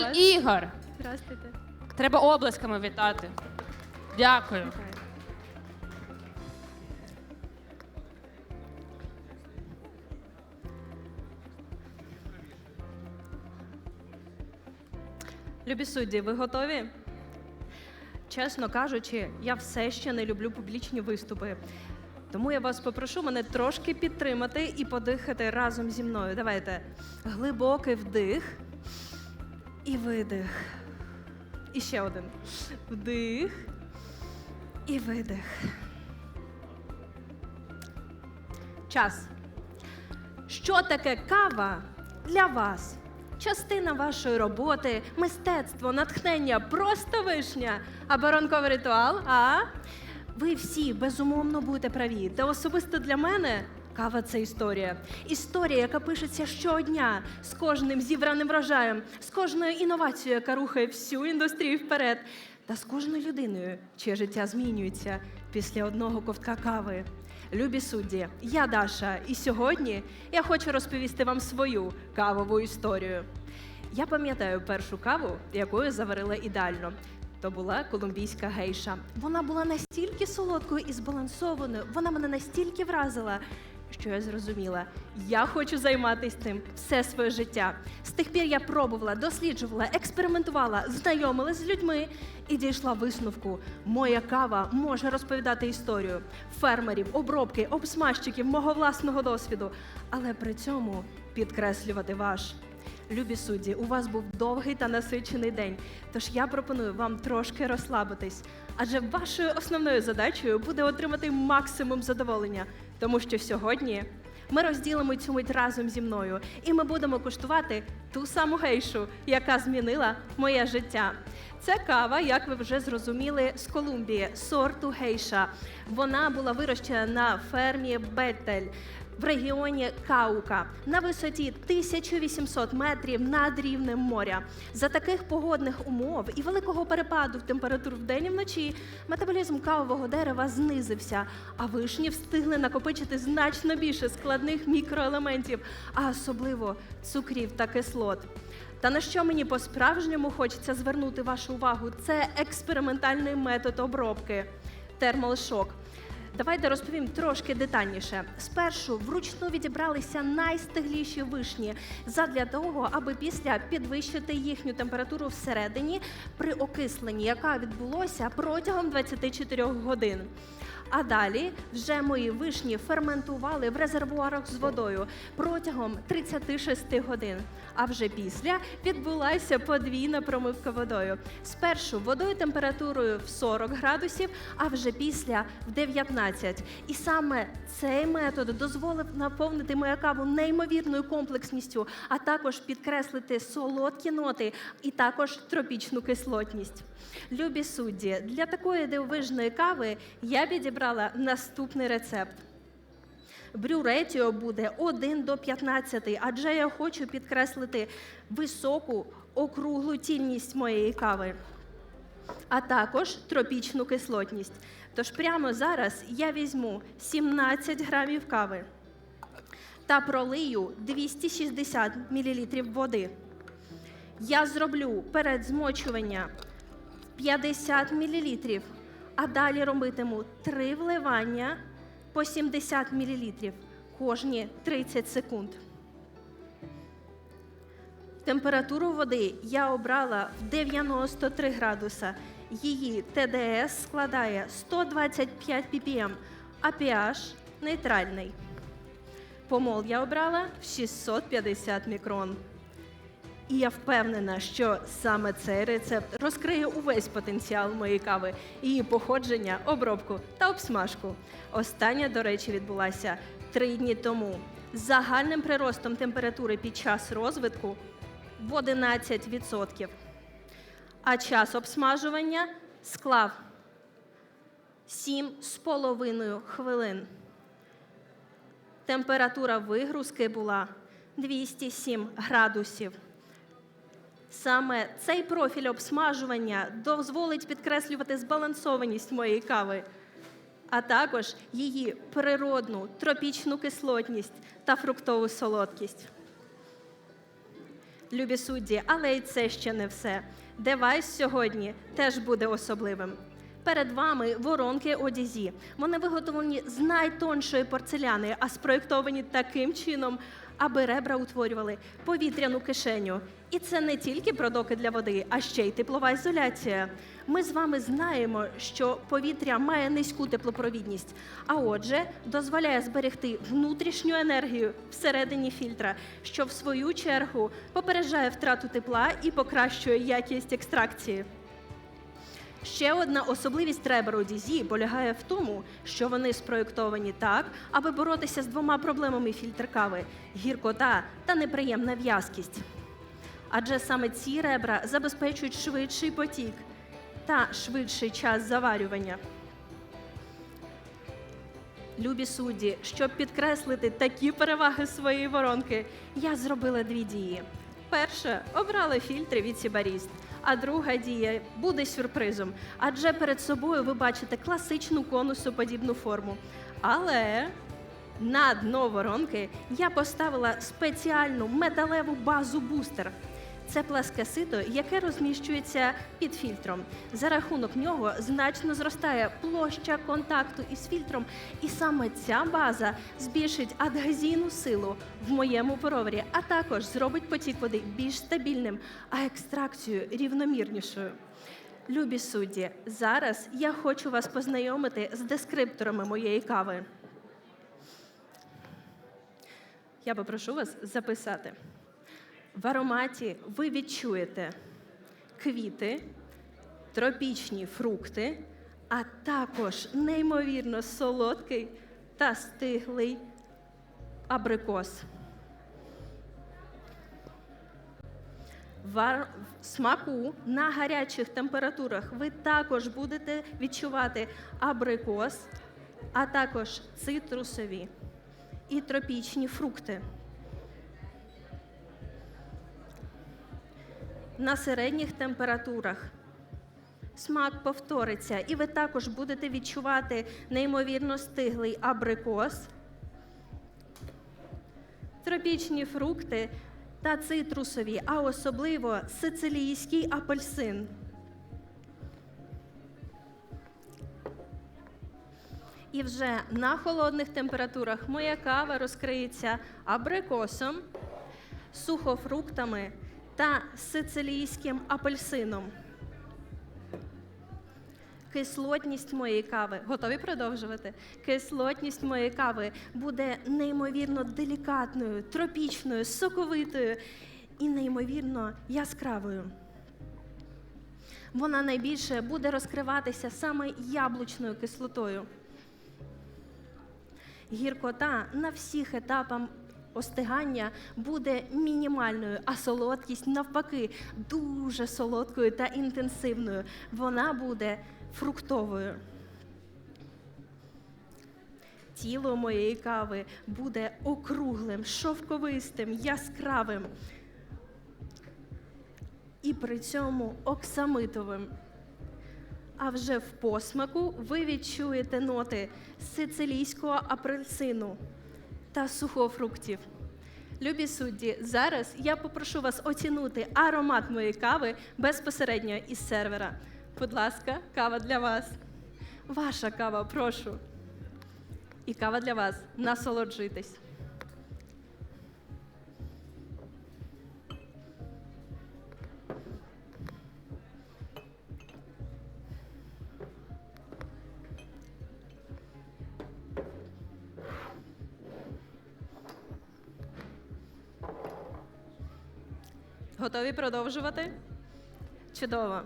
Коваль вас. Ігор. Здравствуйте. Треба облесками вітати. Дякую. Любі судді, ви готові? Чесно кажучи, я все ще не люблю публічні виступи. Тому я вас попрошу мене трошки підтримати і подихати разом зі мною. Давайте. Глибокий вдих і видих. І ще один. Вдих і видих. Час. Що таке кава для вас? Частина вашої роботи, мистецтво, натхнення, просто вишня або ранковий ритуал. А ви всі безумовно будете праві. Та особисто для мене кава це історія. Історія, яка пишеться щодня з кожним зібраним врожаєм, з кожною інновацією, яка рухає всю індустрію вперед, та з кожною людиною, чиє життя змінюється після одного ковтка кави. Любі судді, я Даша, і сьогодні я хочу розповісти вам свою кавову історію. Я пам'ятаю першу каву, якою заварила ідеально. То була колумбійська гейша. Вона була настільки солодкою і збалансованою, вона мене настільки вразила, що я зрозуміла, я хочу займатися цим все своє життя. З тих пір я пробувала, досліджувала, експериментувала, знайомилась з людьми і дійшла висновку: моя кава може розповідати історію фермерів, обробки, обсмажчиків, мого власного досвіду, але при цьому підкреслювати ваш. Любі судді, у вас був довгий та насичений день. Тож я пропоную вам трошки розслабитись, адже вашою основною задачею буде отримати максимум задоволення, тому що сьогодні ми розділимо цю мить разом зі мною, і ми будемо куштувати ту саму гейшу, яка змінила моє життя. Це кава, як ви вже зрозуміли, з Колумбії, сорту гейша. Вона була вирощена на фермі Беттель в регіоні Каука на висоті 1800 метрів над рівнем моря. За таких погодних умов і великого перепаду в температур вдень і вночі метаболізм кавового дерева знизився, а вишні встигли накопичити значно більше складних мікроелементів, а особливо цукрів та кислот. Та на що мені по-справжньому хочеться звернути вашу увагу, це експериментальний метод обробки термалшок. Давайте розповім трошки детальніше. Спершу вручну відібралися найстигліші вишні задля того, аби після підвищити їхню температуру всередині при окисленні, яка відбулося протягом 24 годин. А далі вже мої вишні ферментували в резервуарах з водою протягом 36 годин. А вже після відбулася подвійна промивка водою. Спершу водою температурою в 40 градусів, а вже після в 19. І саме цей метод дозволив наповнити мою каву неймовірною комплексністю, а також підкреслити солодкі ноти і також тропічну кислотність. Любі судді, для такої дивовижної кави я підібрала наступний рецепт. Брю ретіо буде 1 до 15, адже я хочу підкреслити високу округлу тільність моєї кави, а також тропічну кислотність. Тож прямо зараз я візьму 17 грамів кави та пролию 260 мл води. Я зроблю перед змочування 50 мл, а далі робитиму 3 вливання по 70 мл кожні 30 секунд. Температуру води я обрала в 93 градуса. Її ТДС складає 125 ppm, а pH нейтральний. Помол я обрала в 650 мікрон. І я впевнена, що саме цей рецепт розкриє увесь потенціал моєї кави, її походження, обробку та обсмажку. Остання, до речі, відбулася три дні тому. З загальним приростом температури під час розвитку в 11%. А час обсмажування склав 7,5 хвилин. Температура вигрузки була 207 градусів. Саме цей профіль обсмажування дозволить підкреслювати збалансованість моєї кави, а також її природну тропічну кислотність та фруктову солодкість. Любі судді, але й це ще не все. Девайс сьогодні теж буде особливим. Перед вами воронки одязі. Вони виготовлені з найтоншої порцеляни, а спроєктовані таким чином, аби ребра утворювали повітряну кишеню. І це не тільки продоки для води, а ще й теплова ізоляція. Ми з вами знаємо, що повітря має низьку теплопровідність, а отже, дозволяє зберегти внутрішню енергію всередині фільтра, що в свою чергу попереджає втрату тепла і покращує якість екстракції. Ще одна особливість ребер одязі полягає в тому, що вони спроєктовані так, аби боротися з двома проблемами фільтр кави гіркота та неприємна в'язкість. Адже саме ці ребра забезпечують швидший потік та швидший час заварювання. Любі судді, щоб підкреслити такі переваги своєї воронки, я зробила дві дії. Перша обрала фільтри від Сібаріст, а друга дія буде сюрпризом, адже перед собою ви бачите класичну конусоподібну форму. Але на дно воронки я поставила спеціальну металеву базу бустер. Це пласке сито, яке розміщується під фільтром. За рахунок нього значно зростає площа контакту із фільтром, і саме ця база збільшить адгезійну силу в моєму поровері, а також зробить потік води більш стабільним, а екстракцію рівномірнішою. Любі судді, зараз я хочу вас познайомити з дескрипторами моєї кави. Я попрошу вас записати. В ароматі ви відчуєте квіти, тропічні фрукти, а також неймовірно солодкий та стиглий абрикос. В смаку на гарячих температурах ви також будете відчувати абрикос, а також цитрусові і тропічні фрукти. На середніх температурах. Смак повториться, і ви також будете відчувати неймовірно стиглий абрикос, тропічні фрукти та цитрусові, а особливо сицилійський апельсин. І вже на холодних температурах моя кава розкриється абрикосом, сухофруктами та сицилійським апельсином. Кислотність моєї кави, готові продовжувати? Кислотність моєї кави буде неймовірно делікатною, тропічною, соковитою і неймовірно яскравою. Вона найбільше буде розкриватися саме яблучною кислотою. Гіркота на всіх етапах остигання буде мінімальною, а солодкість навпаки дуже солодкою та інтенсивною. Вона буде фруктовою. Тіло моєї кави буде округлим, шовковистим, яскравим і при цьому оксамитовим. А вже в посмаку ви відчуєте ноти сицилійського апельсину та сухофруктів. Любі судді, зараз я попрошу вас оцінути аромат моєї кави безпосередньо із сервера. Будь ласка, кава для вас. Ваша кава, прошу. І кава для вас. Насолоджуйтесь. Готові продовжувати? Чудово.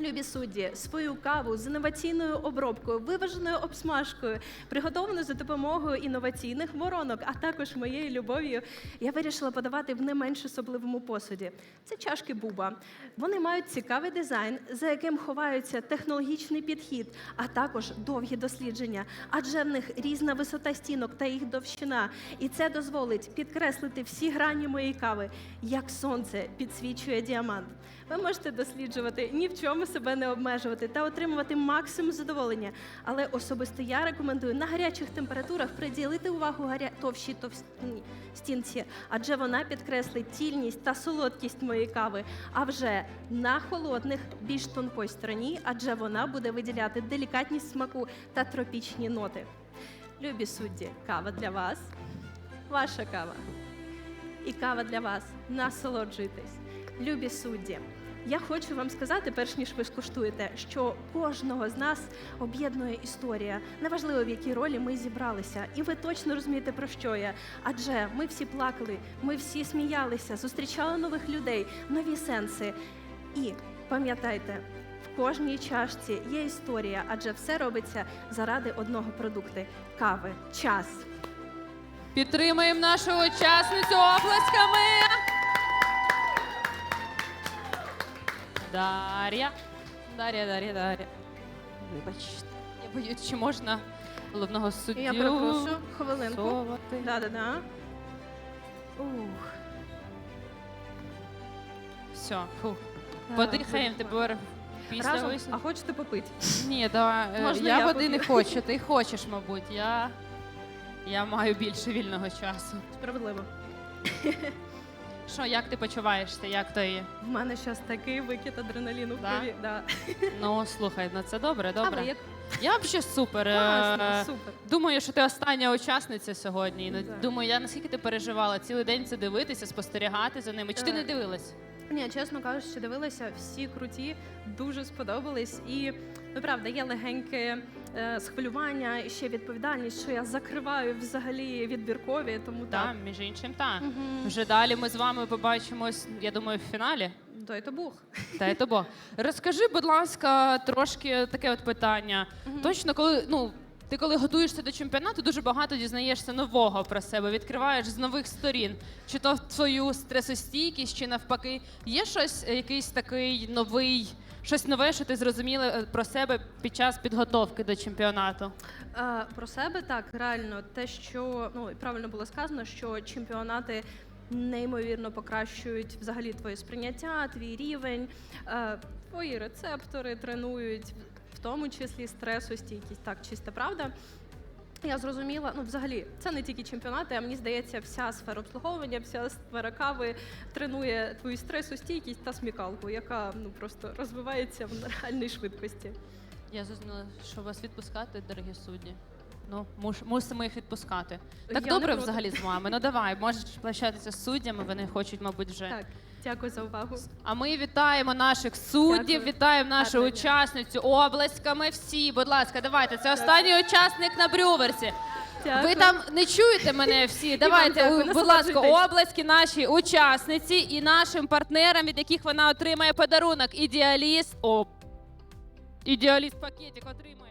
Любі судді, свою каву з інноваційною обробкою, виваженою обсмажкою, приготованою за допомогою інноваційних воронок, а також моєю любов'ю, я вирішила подавати в не менш особливому посуді. Це чашки Буба. Вони мають цікавий дизайн, за яким ховаються технологічний підхід, а також довгі дослідження, адже в них різна висота стінок та їх довщина. І це дозволить підкреслити всі грані моєї кави, як сонце підсвічує діамант. Ви можете досліджувати, ні в чому себе не обмежувати та отримувати максимум задоволення. Але особисто я рекомендую на гарячих температурах приділити увагу гаря... товщій стінці, адже вона підкреслить тільність та солодкість моєї кави. А вже на холодних, більш тонкій стороні, адже вона буде виділяти делікатність смаку та тропічні ноти. Любі судді, кава для вас, ваша кава. І кава для вас. Насолоджуйтесь. Любі судді. Я хочу вам сказати, перш ніж ви скуштуєте, що кожного з нас об'єднує історія. Неважливо, в якій ролі ми зібралися. І ви точно розумієте, про що я. Адже ми всі плакали, ми всі сміялися, зустрічали нових людей, нові сенси. І пам'ятайте, в кожній чашці є історія, адже все робиться заради одного продукту кави. Час. Підтримуємо нашу учасницю оплесками. Дар'я. Дар'я, Дар'я, Дар'я. Вибачте. Я боюсь, чи можна головного суддю. Я перепрошую, хвилинку. совати? Да-да-да. Ух. Все, фу. Так, Подихаємо тепер після Разом? висновку. А хочете попити? Ні, давай. е, Можна я я води не поп'ю? хочу, ти хочеш, мабуть. Я, я маю більше вільного часу. Справедливо. Що, як ти почуваєшся? Як то є? В мене зараз такий викид адреналіну в Да? крові. Да. Ну, слухай, ну це добре, А добре. ви як? Я взагалі супер. е, Класно, супер. Думаю, що ти остання учасниця сьогодні. Ну, Да. Думаю, я наскільки ти переживала цілий день це дивитися, спостерігати за ними. Чи ти Е, не дивилась? Ні, чесно кажучи, дивилася, всі круті, дуже сподобались. І ну, правда, є легеньке е, схвилювання і ще відповідальність, що я закриваю взагалі відбіркові, тому Так, так. між іншим, так. Мгм. Вже далі ми з вами побачимось, я думаю, в фіналі. Той то Бог. Та й тобо. Розкажи, будь ласка, трошки таке от питання. Точно, коли ну. Ти коли готуєшся до чемпіонату, дуже багато дізнаєшся нового про себе, відкриваєш з нових сторін, чи то твою стресостійкість, чи навпаки, є щось, е, якийсь такий новий, щось нове, що ти зрозуміла е, про себе під час підготовки до чемпіонату? Е, Про себе так, реально, те, що ну правильно було сказано, що чемпіонати неймовірно покращують взагалі твоє сприйняття, твій рівень, е, твої рецептори тренують, тому числі стресостійкість. Так, чиста правда. Я зрозуміла, ну взагалі, це не тільки чемпіонати, а мені здається, вся сфера обслуговування, вся сфера кави тренує твою стресостійкість та смікалку, яка ну просто розвивається в нереальній швидкості. Я зрозуміла, що вас відпускати, дорогі судді. Ну, муш, мусимо їх відпускати. Так не добре взагалі з вами. Ну давай, можеш прощатися з суддями, вони хочуть, мабуть, вже. Так, дякую за увагу. А ми вітаємо наших суддів, Дякую. вітаємо нашу дня. учасницю обласками. Всі, будь ласка, давайте. Це останній учасник на брюверсі. Дякую. Ви там не чуєте мене всі? Давайте, дякую, будь ласка, обласки нашій учасниці і нашим партнерам, від яких вона отримає подарунок. Ідеаліст. О, ідеаліст пакетик отримає.